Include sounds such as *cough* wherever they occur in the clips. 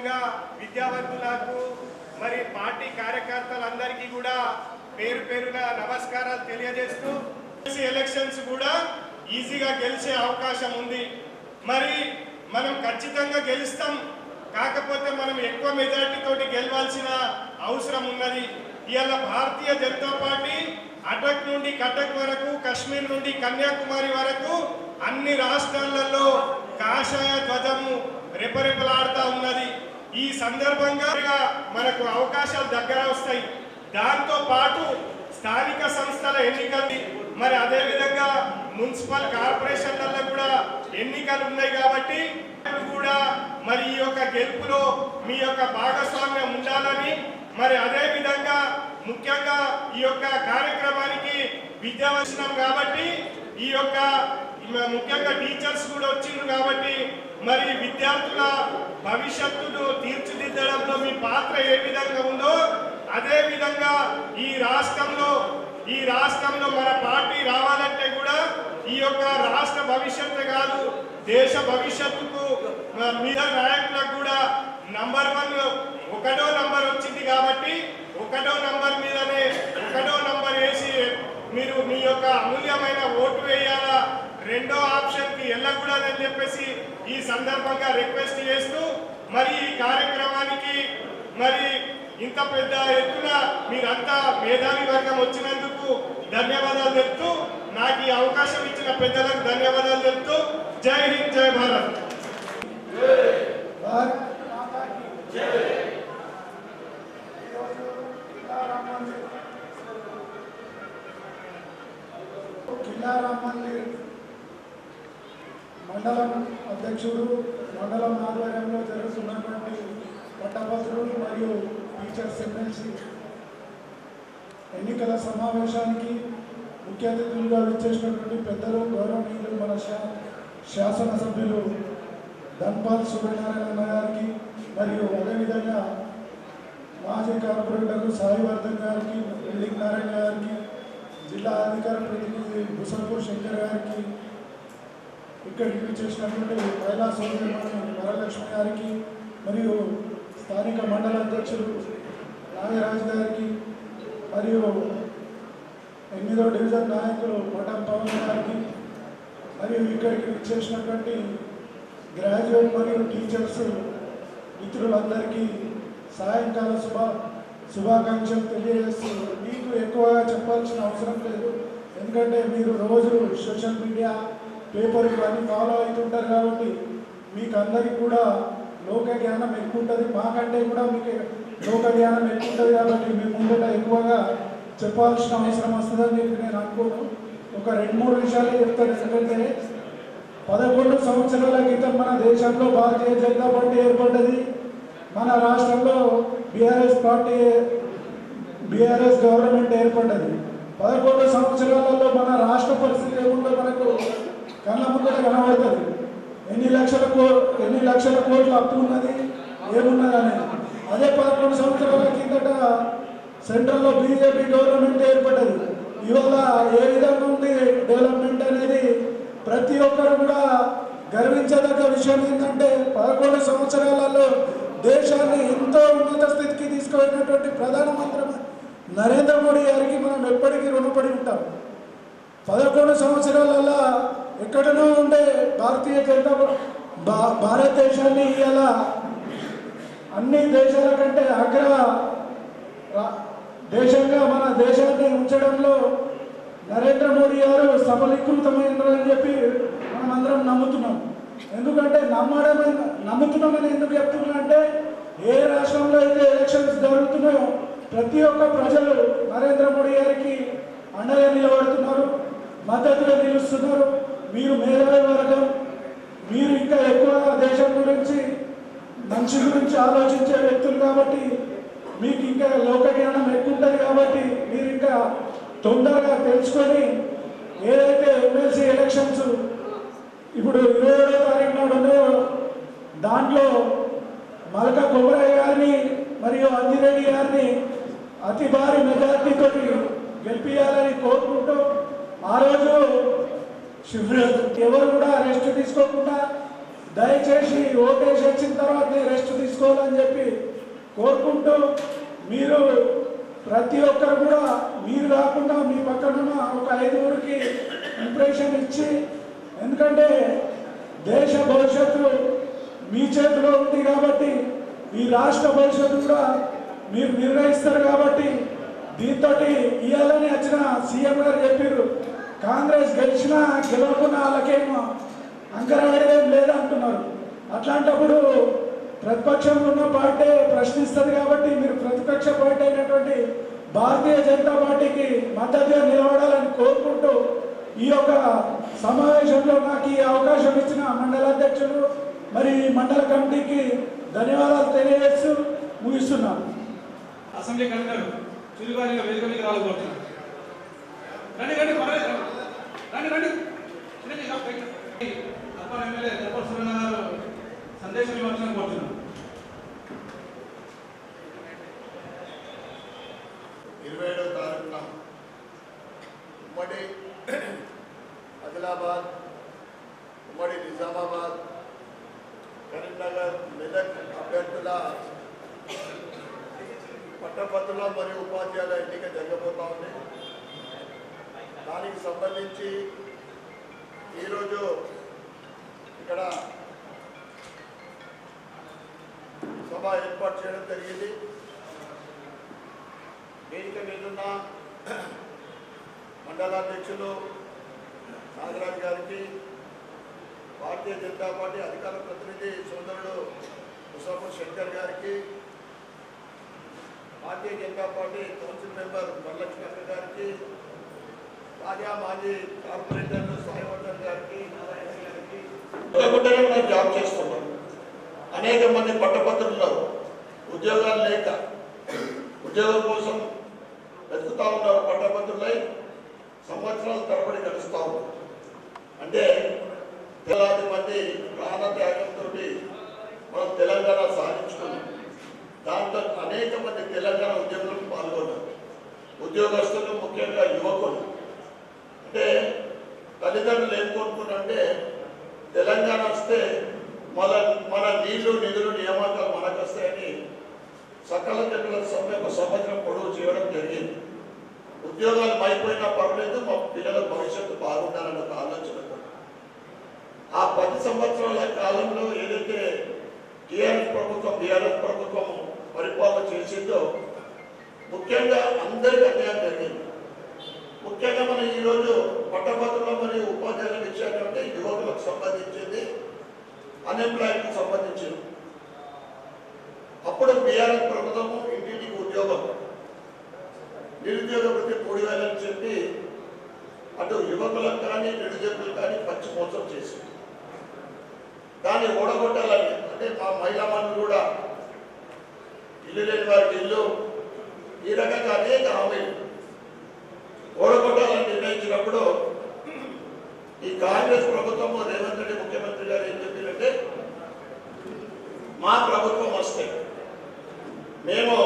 విద్యావంతులకు మరి పార్టీ కార్యకర్తలందరికీ కూడా పేరు పేరున నమస్కారాలు తెలియజేస్తూ ఎలక్షన్స్ కూడా ఈజీగా గెలిచే అవకాశం ఉంది. మరి మనం ఖచ్చితంగా గెలుస్తాం. కాకపోతే మనం ఎక్కువ మెజార్టీ తోటి గెలవాల్సిన అవసరం ఉన్నది. ఇవాళ భారతీయ జనతా పార్టీ అటక్ నుండి కటక్ వరకు కశ్మీర్ నుండి కన్యాకుమారి వరకు అన్ని రాష్ట్రాలలో కాషాయ ధ్వజము రెపరెపలాడుతూ ఉన్నది. ఈ సందర్భంగా మనకు అవకాశాలు దగ్గర వస్తాయి. దాంతో పాటు స్థానిక సంస్థల ఎన్నికలు మరి అదే విధంగా మున్సిపల్ కార్పొరేషన్లలో కూడా ఎన్నికలు ఉన్నాయి కాబట్టి కూడా మరి ఈ యొక్క గెలుపులో మీ యొక్క భాగస్వామ్యం ఉండాలని మరి అదే విధంగా ముఖ్యంగా ఈ యొక్క కార్యక్రమానికి విద్య కాబట్టి ఈ యొక్క ముఖ్యంగా టీచర్స్ కూడా వచ్చిండ్రు కాబట్టి మరి విద్యార్థుల భవిష్యత్తును తీర్చిదిద్దడంలో మీ పాత్ర ఏ విధంగా ఉందో అదే విధంగా ఈ రాష్ట్రంలో ఈ రాష్ట్రంలో మన పార్టీ రావాలంటే కూడా ఈ యొక్క రాష్ట్ర భవిష్యత్తు కాదు దేశ భవిష్యత్తుకు మీద నాయకులకు కూడా నంబర్ వన్ ఒకటో నంబర్ వచ్చింది కాబట్టి ఒకటో నంబర్ మీదనే ఒకటో నంబర్ వేసి మీరు మీ యొక్క అమూల్యమైన ఓటు వేయాలా? రెండో ఆప్షన్కి వెళ్ళకూడదని చెప్పేసి ఈ సందర్భంగా రిక్వెస్ట్ చేస్తూ మరి ఈ కార్యక్రమానికి మరి ఇంత పెద్ద ఎత్తున మీరంతా మేధావి వర్గం వచ్చినందుకు ధన్యవాదాలు చెప్తూ నాకు ఈ అవకాశం ఇచ్చిన పెద్దలకు ధన్యవాదాలు చెప్తూ జై హింద్ జై భారత్. భారత్ మాతా మందిర్ మండలం అధ్యక్షుడు మండలం ఆధ్వర్యంలో జరుగుతున్నటువంటి పట్టభద్రులు మరియు టీచర్స్ ఎమ్మెల్సీ ఎన్నికల సమావేశానికి ముఖ్య అతిథులుగా విచ్చేసినటువంటి పెద్దలు గౌరవనీయులు మన శా శాసనసభ్యులు ధన్పాల్ సూర్యనారాయణ గారికి మరియు అదేవిధంగా మాజీ కార్పొరేటర్లు సాయివర్ధన్ గారికి బిల్డింగ్ నారాయణ గారికి జిల్లా అధికార ప్రతినిధి ముసల్పూర్ శంకర్ గారికి ఇక్కడ విచ్చేసినటువంటి మహిళా సోదరి వరలక్ష్మి గారికి మరియు స్థానిక మండల అధ్యక్షులు నాగరాజు గారికి మరియు ఎనిమిదో డివిజన్ నాయకులు మఠం పవన్ గారికి మరియు ఇక్కడికి విచ్చేసినటువంటి గ్రాడ్యుయేట్ మరియు టీచర్స్ మిత్రులందరికీ సాయంకాల శుభ శుభాకాంక్షలు తెలియజేస్తూ మీకు ఎక్కువగా చెప్పాల్సిన అవసరం లేదు. ఎందుకంటే మీరు రోజు సోషల్ మీడియా పేపర్ ఇవన్నీ ఫాలో అవుతుంటారు కాబట్టి మీకు అందరికి కూడా లోక జ్ఞానం ఎక్కువ ఉంటుంది మాకంటే కూడా మీకు లోక జ్ఞానం ఎక్కువ ఉంటుంది కాబట్టి మీ ముందట ఎక్కువగా చెప్పాల్సిన అవసరం వస్తుందని చెప్పి నేను అనుకోను. ఒక రెండు మూడు విషయాలే చెప్తాను. ఎందుకంటే పదకొండు సంవత్సరాల క్రితం మన దేశంలో భారతీయ జనతా పార్టీ ఏర్పడ్డది. మన రాష్ట్రంలో బీఆర్ఎస్ పార్టీ బీఆర్ఎస్ గవర్నమెంట్ ఏర్పడ్డది. పదకొండు సంవత్సరాలలో మన రాష్ట్ర పరిస్థితి లేకుండా మన కళ్ళ ముందర కనబడుతుంది. ఎన్ని లక్షల కో ఎన్ని లక్షల కోట్లు అప్పు ఉన్నది? ఏమున్నది అనేది. అదే పదకొండు సంవత్సరాల కిందట సెంట్రల్లో బీజేపీ గవర్నమెంట్ ఏర్పడ్డది. ఇవాళ ఏ విధంగా ఉంది డెవలప్మెంట్ అనేది? ప్రతి ఒక్కరు కూడా గర్వించదగ్గ విషయం ఏంటంటే పదకొండు సంవత్సరాలలో దేశాన్ని ఎంతో ఉన్నత స్థితికి తీసుకువెళ్ళినటువంటి ప్రధానమంత్రి నరేంద్ర మోడీ గారికి మనం ఎప్పటికీ రుణపడి ఉంటాం. పదకొండు సంవత్సరాలలో ఎక్కడనో ఉండే భారతీయ జనతా భా భారతదేశాన్ని ఇవాళ అన్ని దేశాల కంటే అగ్ర దేశంగా మన దేశాన్ని ఉంచడంలో నరేంద్ర మోడీ గారు సఫలీకృతమైనారని చెప్పి మనం అందరం నమ్ముతున్నాం. ఎందుకంటే నమ్మడమే నమ్ముతున్నామని ఎందుకు చెప్తున్నా అంటే ఏ రాష్ట్రంలో అయితే ఎలక్షన్స్ జరుగుతున్నాయో ప్రతి ఒక్క ప్రజలు నరేంద్ర మోడీ గారికి అండగా నిలబడుతున్నారు మద్దతుగా నిలుస్తున్నారు. మీరు మేధావి వర్గం మీరు ఇంకా ఎక్కువగా దేశం గురించి మంచి గురించి ఆలోచించే వ్యక్తులు కాబట్టి మీకు ఇంకా లోక జ్ఞానం ఎక్కువ ఉంటుంది కాబట్టి మీరు ఇంకా తొందరగా తెలుసుకొని ఏదైతే ఎమ్మెల్సీ ఎలక్షన్స్ ఇప్పుడు ఇరవై ఏడో తారీఖు నాడు ఉన్నాయో దాంట్లో మలక కొమరయ్య గారిని మరియు అంజిరెడ్డి గారిని అతి భారీ మెజార్టీతో గెలిపించాలని కోరుకుంటూ ఆ రోజు ఎవరు కూడా రెస్ట్ తీసుకోకుండా దయచేసి ఓటేసి వచ్చిన తర్వాత రెస్ట్ తీసుకోవాలని చెప్పి కోరుకుంటూ మీరు ప్రతి ఒక్కరు కూడా మీరు కాకుండా మీ పక్కన ఒక ఐదుగురికి ఇంప్రెషన్ ఇచ్చి ఎందుకంటే దేశ భవిష్యత్తు మీ చేతిలో ఉంది కాబట్టి ఈ రాష్ట్ర భవిష్యత్తు కూడా మీరు నిర్ణయిస్తారు కాబట్టి దీంతో ఇవ్వాలని వచ్చిన సీఎం గారు చెప్పారు గెలిచినా గెలవకున్నా వాళ్ళకేమో అంకరాడేదేం లేదంటున్నారు. అట్లాంటప్పుడు ప్రతిపక్షంలో ఉన్న పార్టీ ప్రశ్నిస్తుంది కాబట్టి మీరు ప్రతిపక్ష పార్టీ అయినటువంటి భారతీయ జనతా పార్టీకి మద్దతుగా నిలబడాలని కోరుకుంటూ ఈ యొక్క సమావేశంలో నాకు ఈ అవకాశం ఇచ్చిన మండల అధ్యక్షులు మరి ఈ మండల కమిటీకి ధన్యవాదాలు తెలియజేస్తూ ముగిస్తున్నాను. అసెంబ్లీ కన్వీనర్ చిరుగారిగా వేదిక మీద రాలబోతున్నారు. రండి రండి పర్వాలేదు. రండి రండి. చిరంజీవి తప్పని ఎమ్మెల్యే సురేంద్ర గారు సందేశం ఇవ్వాల్సిన కోరుతున్నాను ఇరవై ఏడవ తారీఖున ఉమ్మడి ఆదిలాబాద్ ఉమ్మడి నిజామాబాద్ కరీంనగర్ మెదక్ అభ్యర్థుల పట్టభద్రుల మరియు ఉపాధ్యాయుల ఎన్నిక జరగబోతా ఉంది. దానికి సంబంధించి ఈరోజు ఇక్కడ సభ ఏర్పాటు చేయడం జరిగింది. వేదిక మీదున్న మండలాధ్యక్షులు నాగరాజ్ గారికి భారతీయ జనతా పార్టీ అధికార ప్రతినిధి సోదరుడు ముసాఫర్ శంకర్ గారికి Bharatiya Janata Party council member Varalakshmi గారికి తాజా మాజీ కార్పొరేటర్ సాయివర్ధన్ గారికి. మనం జాబ్ చేస్తున్నాం అనేక మంది పట్టభద్రులు ఉద్యోగాలు లేక ఉద్యోగం కోసం వెతుకుతా ఉన్నారు పట్టభద్రులై సంవత్సరాల తరబడి గడుస్తూ ఉన్నారు. అంటే వేలాది మంది ప్రాణ త్యాగంతో మనం తెలంగాణ సాధించుకున్నాం దాంతో అనేక మంది తెలంగాణ ఉద్యోగులకు పాల్గొన్నారు. ఉద్యోగస్తులు ముఖ్యంగా యువకులు. అంటే *laughs* తల్లిదండ్రులు ఏం కోరుకున్నారంటే తెలంగాణ వస్తే మన మన నీళ్ళు నిధులు నియామకాలు మనకు వస్తాయని సకల జనుల సమ్మె ఒక సంవత్సరం పొడవు చేయడం జరిగింది. ఉద్యోగాలు అయిపోయినా పర్వాలేదు మా పిల్లల భవిష్యత్తు బాగుండాలన్న ఒక ఆలోచన ఆ పది సంవత్సరాల కాలంలో ఏదైతే టీఆర్ఎస్ ప్రభుత్వం బీఆర్ఎస్ ప్రభుత్వం పరిపాలన చేసిందో ముఖ్యంగా అందరికీ అన్యాయం జరిగింది. ముఖ్యంగా మనం ఈరోజు పట్టభద్రుల మరియు ఉపాధ్యాయుల విషయాలు అంటే యువకులకు సంబంధించింది అన్ఎంప్లాయ్మెంట్ సంబంధించింది. అప్పుడు బీఆర్ఎస్ ప్రభుత్వము ఇంటింటికి ఉద్యోగం నిరుద్యోగ వృత్తి మూడు వేలని చెప్పి అటు యువకులకు కానీ నిరుద్యోగులకు కానీ పచ్చి మోసం చేసింది. దాన్ని ఓడగొట్టాలని అంటే మా మహిళా మనులు కూడా ఇల్లు లేని వారికి ఇల్లు ఈ రకంగా అనేక హామీలు ఓడగొట్టాలని నిర్ణయించినప్పుడు ఈ కాంగ్రెస్ ప్రభుత్వము రేవంత్ రెడ్డి ముఖ్యమంత్రి గారు ఏం చెప్పారంటే మా ప్రభుత్వం వస్తే మేము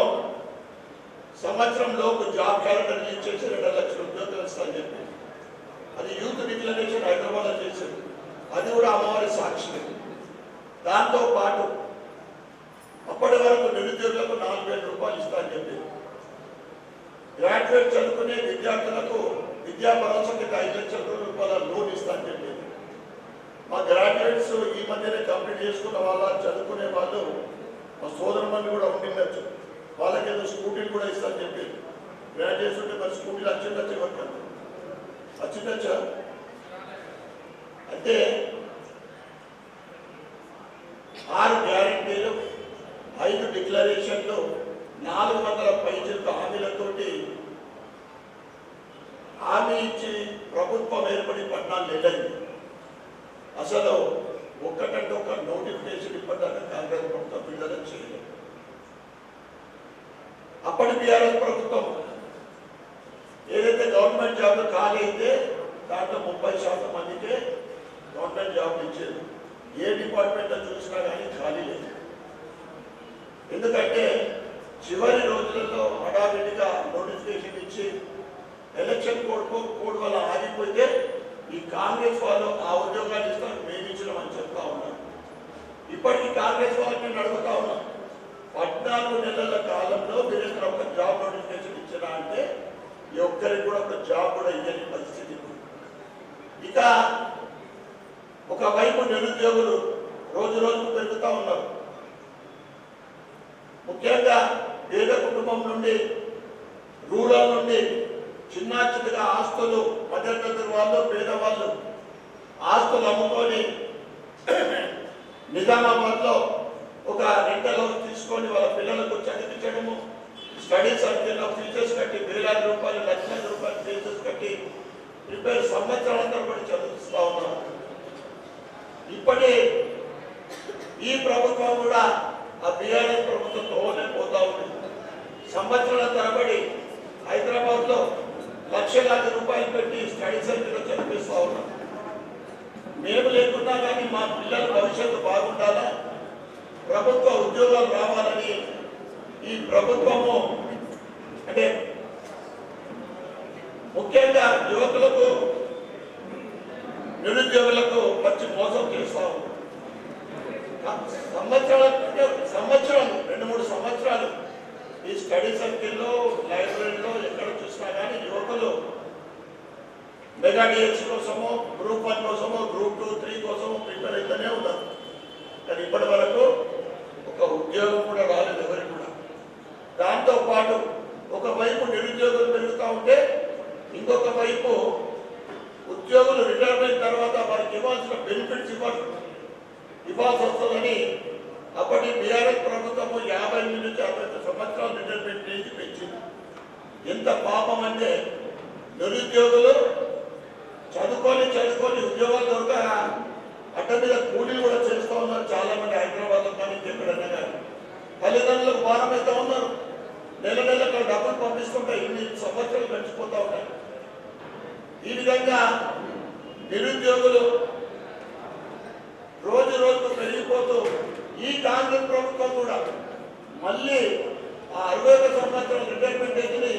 సంవత్సరంలోపు జాబ్ క్యాలెండర్ రిలీజ్ చేసి రెండు లక్షల ఉద్యోగాలు ఇస్తామని చెప్పి. అది యూత్ డిక్లరేషన్ హైదరాబాద్లో చేసింది అది కూడా అమ్మవారి సాక్షి. దాంతో పాటు అప్పటి వరకు నిరుద్యోగులకు నాలుగు వేల రూపాయలు ఇస్తామని చెప్పి గ్రాడ్యుయేట్ చదువుకునే విద్యార్థులకు విద్యా భరోసా కింద ఐదు లక్షల రూపాయల లోన్ ఇస్తాను చెప్పేది. మా గ్రాడ్యుయేట్స్ ఈ మధ్యనే కంప్లీట్ చేసుకున్న వాళ్ళ చదువుకునే వాళ్ళు మా సోదరుమని కూడా ఉండిండొచ్చు వాళ్ళకి ఏదో స్కూటీలు కూడా ఇస్తాను చెప్పి గ్రాడ్యుయేట్స్ ఉంటే మరి స్కూటీలు వచ్చిండొచ్చు ఎవరికి వచ్చిండొచ్చా అంటే ఆరు గ్యారంటీలు ఐదు డిక్లరేషన్లు నాలుగు వందల పైచిలకు హామీలతోటి హామీ ఇచ్చి ప్రభుత్వం ఏర్పడి పద్నాలుగు నెలలైంది. అసలు ఒక్కటంటే ఒక నోటిఫికేషన్ ఇప్పటిదాకా కాంగ్రెస్ ప్రభుత్వం విడుదల చేయలేదు. అప్పటి బీఆర్ఎస్ ప్రభుత్వం ఏదైతే గవర్నమెంట్ జాబ్లు ఖాళీ అయితే దాంట్లో ముప్పై శాతం మందికే గవర్నమెంట్ జాబ్లు ఇచ్చేది. ఏ డిపార్ట్మెంట్లో చూసినా కానీ ఖాళీ లేదు. ఎందుకంటే చివరి రోజులతో హడావిడిగా నోటిఫికేషన్ ఇచ్చి ఎలక్షన్ కోడ్కు కోడ్ వల్ల ఆగిపోతే ఈ కాంగ్రెస్ వాళ్ళు ఆ ఉద్యోగాలు ఇస్తాం మేము ఇచ్చినామని చెప్తా ఉన్నారు. ఇప్పటికీ కాంగ్రెస్ వాళ్ళకి నేను అడుగుతా ఉన్నాం. పద్నాలుగు నెలల కాలంలో మీరు ఇక్కడ ఒక జాబ్ నోటిఫికేషన్ ఇచ్చినా అంటే ఈ ఒక్కరికి కూడా ఒక జాబ్ కూడా ఇవ్వని పరిస్థితి ఇక ఒకవైపు నిరుద్యోగులు రోజు రోజు పెరుగుతూ ఉన్నారు. ముఖ్యంగా పేద కుటుంబం నుండి రూరల్ నుండి చిన్న చిన్నగా ఆస్తులు మధ్యతరగతి వాళ్ళు పేదవాళ్ళు ఆస్తులు అమ్ముకొని నిజామాబాద్లో ఒక రెంటల్ హౌస్ తీసుకొని వాళ్ళ పిల్లలకు చదివించడము స్టడీ సర్కిల్లో ఫీచర్స్ కట్టి వేలాది రూపాయలు లక్షల రూపాయలు ఫీచర్స్ కట్టి ప్రిపేర్ సంవత్సరాల తరబడి చదివిస్తూ ఉన్నాం ఇప్పటి ఈ ప్రభుత్వం కూడా ఆ బీఆర్ఎస్ ప్రభుత్వంతోనే పోతా సంవత్సరాల తరబడి హైదరాబాద్లో లక్షలాది రూపాయలు పెట్టి స్టడీ సెంటర్ చదివిస్తూ ఉన్నాం. మేము లేకున్నా కానీ మా పిల్లల భవిష్యత్తు బాగుండాలా? ప్రభుత్వ ఉద్యోగాలు రావాలని ఈ ప్రభుత్వము అంటే ముఖ్యంగా యువకులకు నిరుద్యోగులకు వచ్చి మోసం చేస్తా సంవత్సరాల సంవత్సరం రెండు మూడు సంవత్సరాలు ఈ స్టడీ సర్కిల్లో లైబ్రరీలో ఎక్కడ చూసినా కానీ యువకులు మెగా డిఎస్సి కోసమో గ్రూప్ వన్ కోసమో గ్రూప్ టూ త్రీ కోసమో ప్రిపేర్ అవుతూనే ఉన్నారు కానీ ఇప్పటి వరకు ఒక ఉద్యోగం కూడా రాలేదు ఎవరికి కూడా దాంతో పాటు ఒకవైపు నిరుద్యోగులు పెరుగుతూ ఉంటే ఇంకొక వైపు ఉద్యోగులు రిటైర్ అయిన తర్వాత వారికి ఇవ్వాల్సిన బెనిఫిట్స్ ఇవ్వాలి ఇవ్వాల్సి వస్తుందని అప్పటి బీఆర్ఎస్ ప్రభుత్వము యాభై నుంచి యాభై ఐదు సంవత్సరాలు రిటైర్మెంట్ ఏజ్ పెంచింది ఎంత పాపం అంటే నిరుద్యోగులు చదువుకొని చదువుకొని ఉద్యోగాలు దొరక అడ్డ మీద కూలీలు కూడా చేస్తూ ఉన్నారు చాలా మంది హైదరాబాద్లో కానీ ఎక్కడైనా కానీ తల్లిదండ్రులకు భారం అయితే ఉన్నారు నెల నెల అక్కడ డబ్బులు పంపిస్తుంటే ఇన్ని సంవత్సరాలు గడిచిపోతా ఉన్నాయి ఈ విధంగా నిరుద్యోగులు రోజు రోజుకు పెరిగిపోతూ ఈ కాంగ్రెస్ ప్రభుత్వం కూడా మళ్ళీ ఆ అరవై ఒక సంవత్సరం రిటైర్మెంట్ ఎదిరి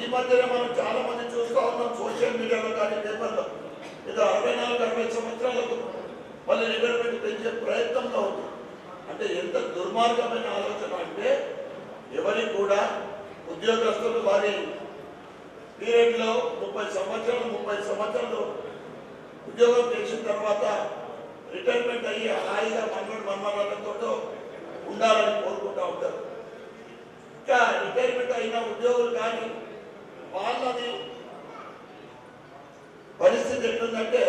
ఈ మధ్యన మనం చాలా మంది చూస్తూ ఉన్నాం సోషల్ మీడియాలో కానీ పేపర్లో. ఇది అరవై నాలుగు అరవై సంవత్సరాలకు మళ్ళీ రిటైర్మెంట్ పెంచే ప్రయత్నంలో ఉంది. అంటే ఎంత దుర్మార్గమైన ఆలోచన అంటే ఎవరికి కూడా ఉద్యోగస్తులు వారి పీరియడ్లో ముప్పై సంవత్సరాలు ముప్పై సంవత్సరాలు ఉద్యోగం చేసిన తర్వాత రిటైర్మెంట్ అయ్యి హాయిగా మన్నుడు మన్మరాలతో ఉండాలని కోరుకుంటూ ఉంటారు. ఇంకా రిటైర్మెంట్ అయిన ఉద్యోగులు కానీ వాళ్ళది పరిస్థితి ఎట్లుందంటే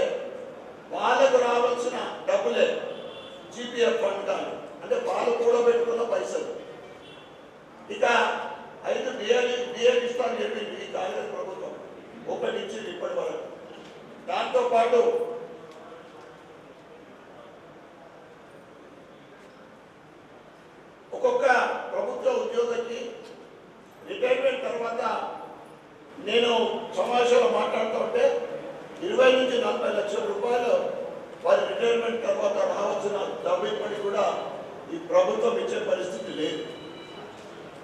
వాళ్ళకు రావాల్సిన డబ్బులే జీపీఎఫ్ ఫండ్ కానీ అంటే వాళ్ళు కూడబెట్టుకున్న పైసలు. ఇక ఐదు నియోజ బిఏలు ఇస్తానని చెప్పింది కాంగ్రెస్ ప్రభుత్వం ఒకటి ఇచ్చింది ఇప్పటి వరకు. దాంతో పాటు ఒక్కొక్క ప్రభుత్వ ఉద్యోగికి రిటైర్మెంట్ తర్వాత నేను సమావేశంలో మాట్లాడుతూ ఉంటే ఇరవై నుంచి నలభై లక్షల రూపాయలు వారి రిటైర్మెంట్ తర్వాత రావాల్సిన డబ్బు పని కూడా ఈ ప్రభుత్వం ఇచ్చే పరిస్థితి లేదు.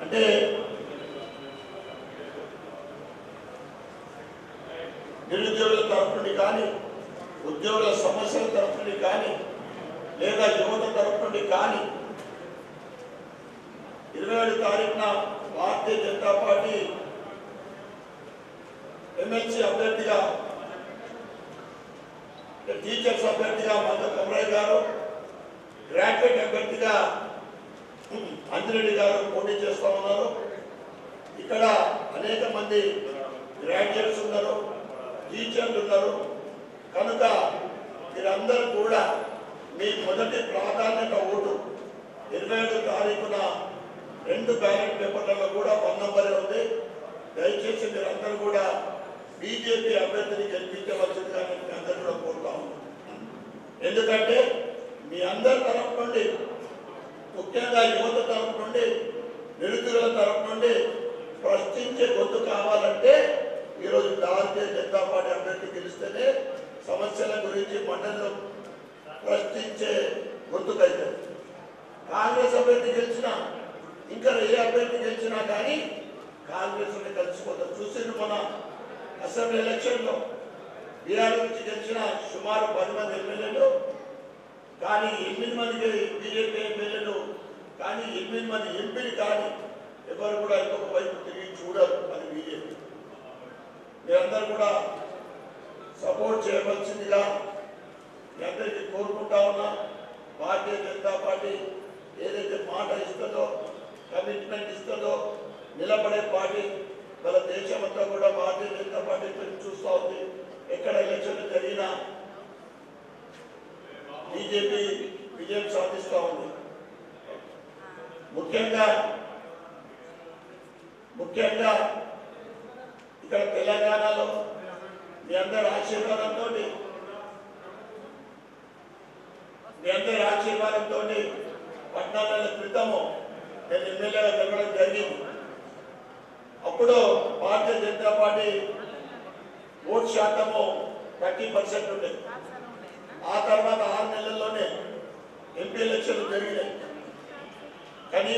అంటే నిరుద్యోగుల కానీ ఉద్యోగుల సమస్యల తరఫు కానీ లేదా యువత తరఫు నుండి కానీ ఇరవై ఏడు తారీఖున భారతీయ జనతా పార్టీ ఎమ్మెల్సీ అభ్యర్థిగా టీచర్స్ అభ్యర్థిగా మంద కమరయ్య గారు గ్రాడ్యుయేట్ అభ్యర్థిగా అంజిరెడ్డి గారు పోటీ చేస్తూ ఉన్నారు. ఇక్కడ అనేక మంది గ్రాడ్యుయేట్స్ ఉన్నారు. టీచర్లు ఉన్నారు కనుక మీరందరూ కూడా మీ మొదటి ప్రాధాన్యత ఓటు. ఇరవై ఏడు తారీఖున రెండు బ్యాలెట్ పేపర్లలో కూడా వన్ నంబరే ఉంది. దయచేసి మీరందరూ కూడా బీజేపీ అభ్యర్థిని గెలిపించవలసిందిగా నేను మీ అందరూ కూడా కోరుతా ఎందుకంటే మీ అందరి తరఫు నుండి ముఖ్యంగా యువత తరఫు నుండి నిరుద్యోగుల తరఫు నుండి ప్రశ్నించే గొంతు కావాలంటే ఈరోజు భారతీయ జనతా పార్టీ అభ్యర్థి గెలిస్తేనే సమస్యల గురించి మండలిలో ప్రశ్నించే గొంతుకైతే కాంగ్రెస్ అభ్యర్థి గెలిచినా ఇంకా ఏ అభ్యర్థి గెలిచినా కానీ కాంగ్రెస్ కలిసిపోతారు. చూసింది మన అసెంబ్లీ ఎలక్షన్లో బీఆర్ నుంచి గెలిచిన సుమారు పది మంది ఎమ్మెల్యేలు కానీ ఎనిమిది మందికి బీజేపీ ఎమ్మెల్యేలు కానీ ఎనిమిది మంది ఎంపీలు కానీ ఎవరు కూడా ఇంకొక వైపు తిరిగి చూడరు అది బీజేపీ. మీరందరూ కూడా సపోర్ట్ చేయవలసిందిగా మీ అందరికీ కోరుకుంటా ఉన్నా. భారతీయ జనతా పార్టీ ఏదైతే మాట ఇస్తుందో కమిట్మెంట్ ఇస్తుందో నిలబడే పార్టీ మన అంతా కూడా భారతీయ జనతా పార్టీ వైపు చూస్తూ ఉంది. ఎక్కడ ఎలక్షన్లు జరిగినా బీజేపీ విజయం సాధిస్తూ ఉంది. ముఖ్యంగా ముఖ్యంగా ఇక్కడ తెలంగాణలో మీ అందరి ఆశీర్వాదంతో మీ అందరి ఆశీర్వాదంతో పద్నాలుగు క్రితము నేను ఎమ్మెల్యేగా గెలవడం జరిగింది. అప్పుడు భారతీయ జనతా పార్టీ ఓట్ శాతము థర్టీ పర్సెంట్ ఉండేది ఆ తర్వాత ఆరు నెలల్లోనే ఎంపీ ఎలక్షన్లు జరిగినాయి. కానీ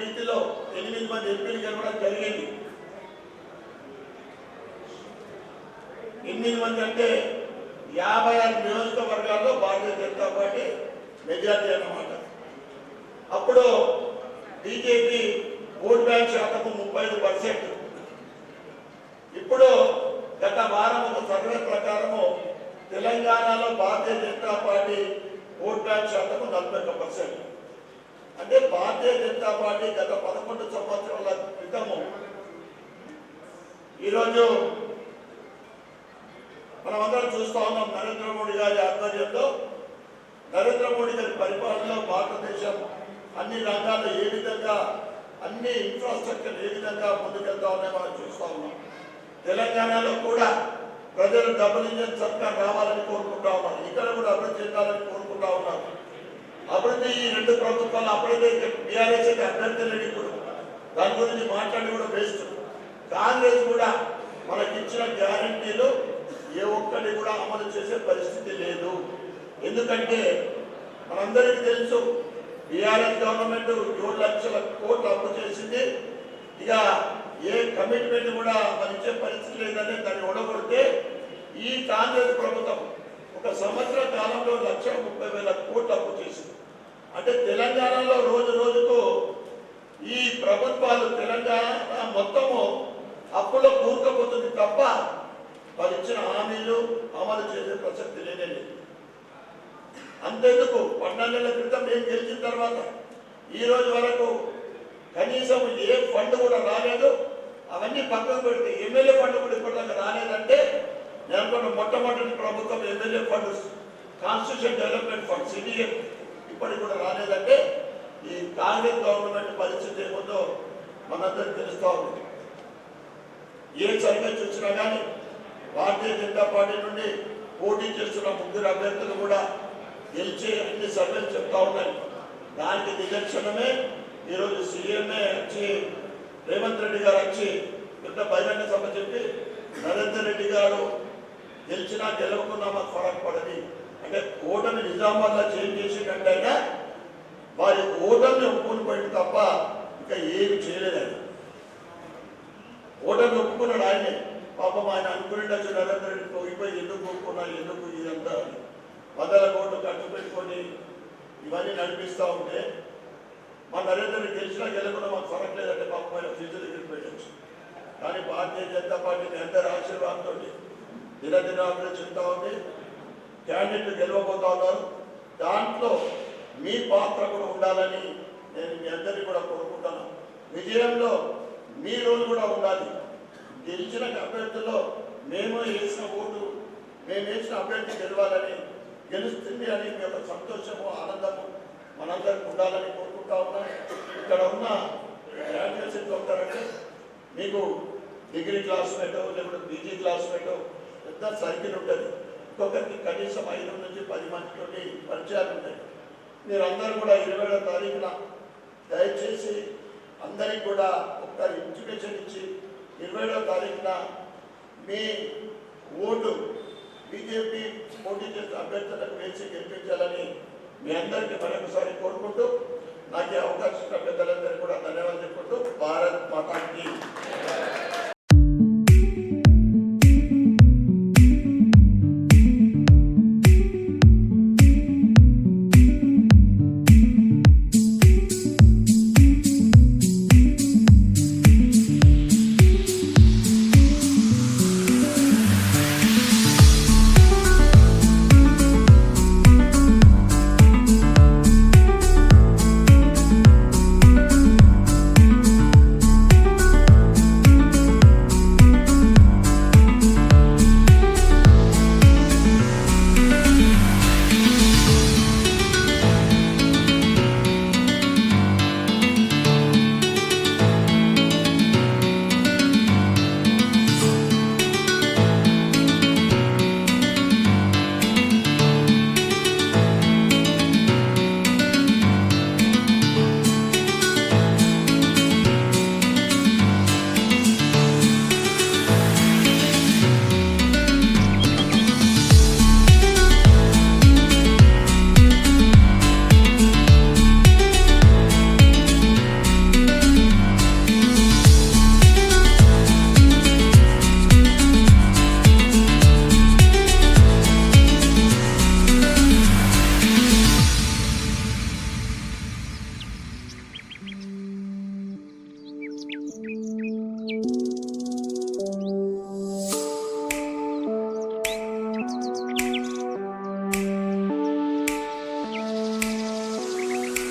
రీతిలో ఎనిమిది మంది ఎంపీలు గెలవడం జరిగింది. ఎనిమిది మంది అంటే యాభై ఆరు నియోజకవర్గాల్లో భారతీయ జనతా పార్టీ మెజార్టీ అన్నమాట. అప్పుడు బీజేపీ ఓట్ బ్యాంక్ శాతము ముప్పై ఐదు పర్సెంట్. ఇప్పుడు గత వారం ఒక సర్వే ప్రకారము తెలంగాణలో Bharatiya Janata Party vote bank శాతము నలభై ఒక్క పర్సెంట్. అంటే భారతీయ జనతా పార్టీ గత పదకొండు సంవత్సరాల క్రితము ఈరోజు మనం అందరం చూస్తా ఉన్నాం నరేంద్ర మోడీ గారి ఆధ్వర్యంలో. నరేంద్ర మోడీ గారి పరిపాలనలో భారతదేశం అన్ని రంగాల్లో ఏ విధంగా అన్ని ఇన్ఫ్రాస్ట్రక్చర్ ఏ విధంగా ముందుకెళ్తా ఉన్నాయో మనం చూస్తూ ఉన్నాం. తెలంగాణలో కూడా ప్రజలు డబుల్ ఇంజన్ సర్కార్ రావాలని కోరుకుంటా ఉన్నారు. ఇక్కడ కూడా అభివృద్ధి చెందాలని కోరుకుంటా ఉన్నారు. అభివృద్ధి ఈ రెండు ప్రభుత్వాలు అప్పుడైతే బీఆర్ఎస్ అయితే అభ్యర్థి లేడు ఇప్పుడు. దాని గురించి మాట్లాడి కూడా వేస్ట్ కాంగ్రెస్ కూడా మనకి ఇచ్చిన గ్యారంటీలు ఏ ఒక్కటి కూడా అమలు చేసే పరిస్థితి లేదు. ఎందుకంటే మనందరికీ తెలుసు బీఆర్ఎస్ గవర్నమెంట్ ఏడు లక్షల కోట్లు అప్పు చేసింది. ఇక ఏ కమిట్మెంట్ కూడా మరి ఇచ్చే పరిస్థితి లేదని దాన్ని ఓడగొడితే ఈ కాంగ్రెస్ ప్రభుత్వం ఒక సంవత్సర కాలంలో లక్ష ముప్పై వేల కోట్లు అప్పు చేసింది. అంటే తెలంగాణలో రోజు రోజుకు ఈ ప్రభుత్వాలు తెలంగాణ మొత్తము అప్పులో కూరుకుపోతుంది తప్ప వారు ఇచ్చిన హామీలు అమలు చేసే ప్రసక్తి లేదండి. లేదు అంతెందుకు క్రితం నేను గెలిచిన తర్వాత ఈ రోజు వరకు కనీసం ఏ ఫండ్ కూడా రాలేదు. అవన్నీ పక్కకు పెడితే ఎమ్మెల్యే ఫండ్ కూడా ఇప్పటిదాకా రాలేదంటే నేను అనుకున్న మొట్టమొదటి ప్రభుత్వం MLA fund constitution development fund CDF ఇప్పటికి కూడా రాలేదంటే ఈ కాంగ్రెస్ గవర్నమెంట్ పరిస్థితి ఏముందో మనందరికి తెలుస్తూ ఉంది. ఏ సర్వే చూసినా కానీ భారతీయ జనతా పార్టీ నుండి పోటీ చేస్తున్న ముగ్గురు అభ్యర్థులు కూడా గెలిచి అన్ని సర్వేలు చెప్తా ఉన్నాయి. దానికి నిదర్శనమే ఈరోజు సీఎంఏ వచ్చి రేవంత్ రెడ్డి గారు వచ్చి పెద్ద బహిరంగ సభ చెప్పి నరేందర్ రెడ్డి గారు గెలిచినా గెలవకున్నా మాకు ఫరక్ పడది. అంటే ఓటమి నిజామాబాద్లో చేంజ్ చేసిందంటే ఆయన వారి ఓటమిని ఒప్పుకొని పోయింది తప్ప ఇంకా ఏమి చేయలేదు ఆయన. ఓటమి ఒప్పుకున్నాడు ఆయనే. పాపం ఆయన అనుకునేటచ్చు నరేంద్ర రెడ్డి పోయిపోయి ఎందుకు ఒప్పుకున్నా ఎందుకు ఇదంతా అని. వందల కోట్లు ఖర్చు పెట్టుకొని ఇవన్నీ నడిపిస్తూ ఉంటే మా నరేంద్ర రెడ్డి గెలిచినా గెలకుండా మాకు ఫరక్ లేదంటే పాపం ఆయన ఫ్యూచర్ దగ్గరికి పెట్టచ్చు కానీ భారతీయ జనతా పార్టీని అందరి ఆశీర్వాదంతో దినదిన అభివృద్ధి చెందుతా ఉంది క్యాండిడేట్లు గెలవబోతా ఉన్నారు. దాంట్లో మీ పాత్ర కూడా ఉండాలని నేను మీ అందరినీ కూడా కోరుకుంటాను విజయంలో మీ రోల్ కూడా ఉండాలి. గెలిచిన అభ్యర్థుల్లో మేము వేసిన ఓటు మేము వేసిన అభ్యర్థి గెలవాలని గెలుస్తుంది అని మీ యొక్క సంతోషము ఆనందము మనందరికి ఉండాలని కోరుకుంటా ఉన్నాను ఇక్కడ ఉన్న గ్రాడ్యుయేషన్ ఎంత ఉంటారంటే మీకు డిగ్రీ క్లాస్మేటో లేకపోతే పీజీ క్లాస్మేటో పెద్ద సర్కిల్ ఉంటుంది. ఒక్కొక్కరికి కనీసం ఐదు నుంచి పది మందితోటి పరిచయాలు ఉంటాయి. మీరందరూ కూడా ఇరవై ఏడో తారీఖున దయచేసి అందరికి కూడా ఒక ఇంటిమేషన్ ఇచ్చి ఇరవైలో తారీఖున మీ ఓటు బీజేపీ పోటీ చేసిన అభ్యర్థులకు వేసి గెలిపించాలని మీ అందరికీ మరొకసారి కోరుకుంటూ నాకు అవకాశం ఇచ్చిన పెద్దలందరికీ కూడా ధన్యవాదాలు చెప్పుకుంటూ భారత్ మాతాకి.